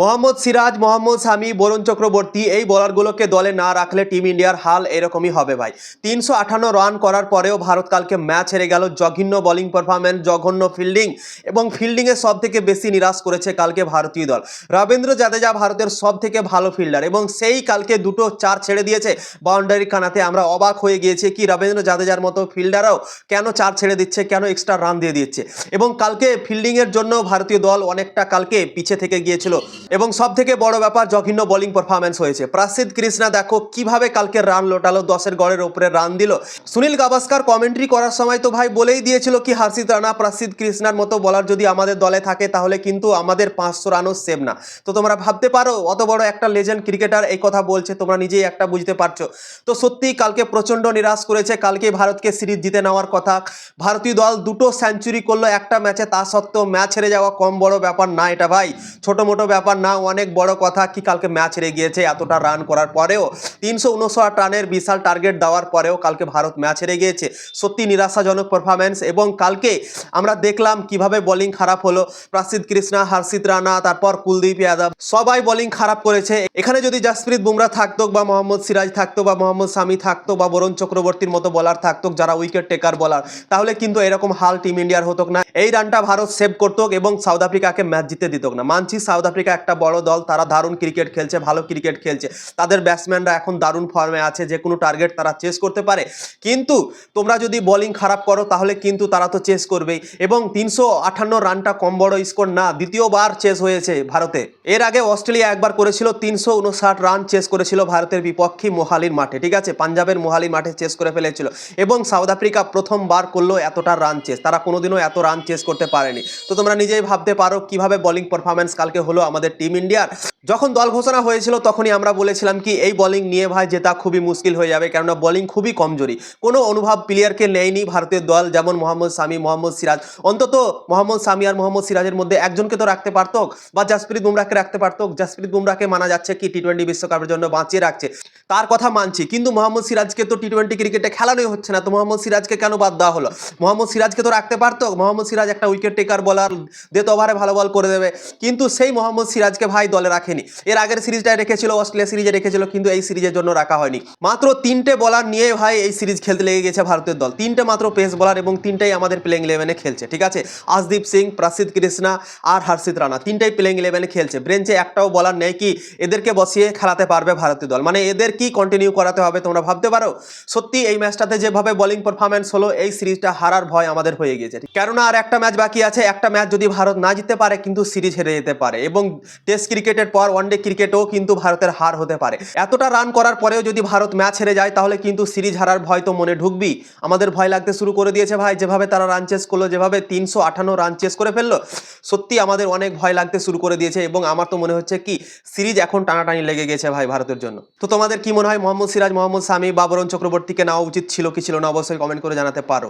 মোহাম্মদ সিরাজ, মোহাম্মদ সামি, বরুণ চক্রবর্তী, এই বোলারগুলোকে দলে না রাখলে টিম ইন্ডিয়ার হাল এরকমই হবে ভাই। তিনশো আঠান্ন রান করার পরেও ভারত কালকে ম্যাচ হেরে গেল। জঘন্য বোলিং পারফরম্যান্স জঘন্য ফিল্ডিং এবং ফিল্ডিংয়ে সব থেকে বেশি নিরাশ করেছে কালকে ভারতীয় দল। রবীন্দ্র জাদেজা ভারতের সব থেকে ভালো ফিল্ডার এবং সেই কালকে দুটো চার ছেড়ে দিয়েছে বাউন্ডারি কানাতে। আমরা অবাক হয়ে গিয়েছি কি রবীন্দ্র জাদেজার মতো ফিল্ডারও কেন চার ছেড়ে দিচ্ছে, কেন এক্সট্রা রান দিয়ে দিচ্ছে? এবং কালকে ফিল্ডিংয়ের জন্য ভারতীয় দল অনেকটা কালকে পিছে থেকে গিয়েছিল। এবং সব থেকে বড় ব্যাপার, জঘন্য বোলিং পারফরমেন্স হয়েছে। প্রাসিদ কৃষ্ণা, দেখো কীভাবে কালকে রান লোটালো, দশের গড়ের উপরে রান দিল। সুনীল গাভাস্কার কমেন্ট্রি করার সময় তো ভাই বলেই দিয়েছিল কি, হার্ষিত রানা, প্রাসিদ কৃষ্ণার মতো বলার যদি আমাদের দলে থাকে, তাহলে কিন্তু আমাদের পাঁচশো রানও সেভ না। তো তোমরা ভাবতে পারো, অত বড় একটা লেজেন্ড ক্রিকেটার এই কথা বলছে, তোমরা নিজেই একটা বুঝতে পারছ। তো সত্যিই কালকে প্রচণ্ড নিরাশ করেছে, কালকে ভারতকে সিরিজ জিতে নেওয়ার কথা। ভারতীয় দল দুটো সেঞ্চুরি করল একটা ম্যাচে তা সত্ত্বেও ম্যাচ হেরে যাওয়া কম বড় ব্যাপার না এটা ভাই। ছোট মোটো ব্যাপার না, অনেক বড় কথা কি কালকে ম্যাচ হেরে গিয়েছে, এতটা রান করার পরেও। তিনশো উনষাট রানের বিশাল টার্গেট দেওয়ার পরেও কালকে ভারত ম্যাচ হেরে গিয়েছে। সত্যি নিরাশাজনক পারফরমেন্স এবং কালকে আমরা দেখলাম কীভাবে বোলিং খারাপ হলো। প্রাসিদ কৃষ্ণা হর্ষিত রানা, তারপর কুলদীপ যাদব, সবাই বোলিং খারাপ করেছে। এখানে যদি জাসপ্রীত বুমরা থাকতো বা মোহাম্মদ সিরাজ থাকতো বা মোহাম্মদ সামি থাকতো বা বরুণ চক্রবর্তীর মতো বলার থাকতো, যারা উইকেট টেকার বলার তাহলে কিন্তু এরকম হাল টিম ইন্ডিয়ার হতো না। এই রানটা ভারত সেভ করতো এবং সাউথ আফ্রিকাকে ম্যাচ জিতে দিত না। মানছি সাউথ আফ্রিকা বড় দল, তারা দারুণ ক্রিকেট খেলছে, ভালো ক্রিকেট খেলছে। তাদের ব্যাটসম্যানরা এখন দারুণ ফর্মে আছে, যে কোনো টার্গেট তারা চেস করতে পারে। কিন্তু তোমরা যদি বোলিং খারাপ করো, তাহলে কিন্তু তারা তো চেস করবেই। এবং তিনশো আটান্ন রানটা কম বড় স্কোর না, দ্বিতীয়বার চেস হয়েছে ভারতে। এর আগে অস্ট্রেলিয়া একবার করেছিল, তিনশো উনষাট রান চেস করেছিল ভারতের বিপক্ষে মোহালির মাঠে, ঠিক আছে? পাঞ্জাবের মোহালির মাঠে চেস করে ফেলেছিল। এবং সাউথ আফ্রিকা প্রথমবার করল এতটা রান চেস তারা কোনোদিনও এত রান চেস করতে পারেনি। তো তোমরা নিজেই ভাবতে পারো কীভাবে বোলিং পারফরমেন্স কালকে হলো আমাদের টিম ইন্ডিয়ার। যখন দল ঘোষণা হয়েছিল, তখনই আমরা বলেছিলাম কি, এই বোলিং নিয়ে ভাই জেতা খুবই মুশকিল হয়ে যাবে, কেননা বোলিং খুবই কমজোরি। কোনো অনুভব প্লেয়ারকে নেয়নি ভারতের দল, যেমন মোহাম্মদ সামি মোহাম্মদ সিরাজ। অন্তত মোহাম্মদ সামি আর মোহাম্মদ সিরাজের মধ্যে একজনকে তো রাখতে পারতো, বা জাসপ্রীত বুমরাকে রাখতে পারতো। জাসপ্রীত বুমরাকে মানা যাচ্ছে কি টি টোয়েন্টি বিশ্বকাপের জন্য বাঁচিয়ে রাখছে। তার কথা মানছি, কিন্তু মোহাম্মদ সিরাজকে তো টি টোয়েন্টি ক্রিকেটে খেলানোই হচ্ছে না, তো মোহাম্মদ সিরাজকে কেন বাদ দেওয়া হলো? মোহাম্মদ সিরাজকে তো রাখতে পারতো, মোহাম্মদ সিরাজ একটা উইকেট টেকার বলার ডেথ ওভারে ভালো বল করে দেবে। কিন্তু সেই মোহাম্মদ সিরাজকে ভাই দলে রাখেনি। এর আগের সিরিজটায় রেখেছিল অস্ট্রেলিয়া সিরিজে রেখেছিল, কিন্তু এই সিরিজের জন্য রাখা হয়নি। মাত্র তিনটে বলার নিয়ে ভাই এই সিরিজ খেলতে লেগে গেছে ভারতের দল। তিনটে মাত্র পেস বলার এবং তিনটাই আমাদের প্লেইং ইলেভেনে খেলছে, ঠিক আছে? আজদীপ সিং প্রাসিদ কৃষ্ণা আর হর্ষিত রানা, তিনটাই প্লেইং ইলেভেনে খেলছে। ব্রেঞ্চে একটাও বলার নেই কি এদেরকে বসিয়ে খেলাতে পারবে ভারতীয় দল। মানে এদের কি কন্টিনিউ করাতে হবে তোমরা ভাবতে পারো? সত্যি এই ম্যাচটাতে যেভাবে বোলিং পারফরমেন্স হলো, এই সিরিজটা হারার ভয় আমাদের হয়ে গিয়েছে কেননা আর একটা ম্যাচ বাকি আছে, একটা ম্যাচ যদি ভারত না জিততে পারে, কিন্তু সিরিজ হেরে যেতে পারে। এবং টেস্ট ক্রিকেটের পর ওয়ানডে ক্রিকেটেও কিন্তু ভারতের হার হতে পারে। এতটা রান করার পরেও যদি ভারত ম্যাচ হেরে যায়, তাহলে কিন্তু সিরিজ হারার ভয় তো মনে ঢুকবি আমাদের ভয় লাগতে শুরু করে দিয়েছে ভাই, যেভাবে তারা রান চেস করল, যেভাবে তিনশো আঠান্ন রান চেস করে ফেলল, সত্যি আমাদের অনেক ভয় লাগতে শুরু করে দিয়েছে এবং আমার তো মনে হচ্ছে কি সিরিজ এখন টানাটানি লেগে গেছে ভাই ভারতের জন্য। তো তোমাদের কি মনে হয়, মোহাম্মদ সিরাজ, মোহাম্মদ সামি বা বরুণ চক্রবর্তীকে নেওয়া উচিত ছিল কি ছিল না, অবশ্যই কমেন্ট করে জানাতে পারো।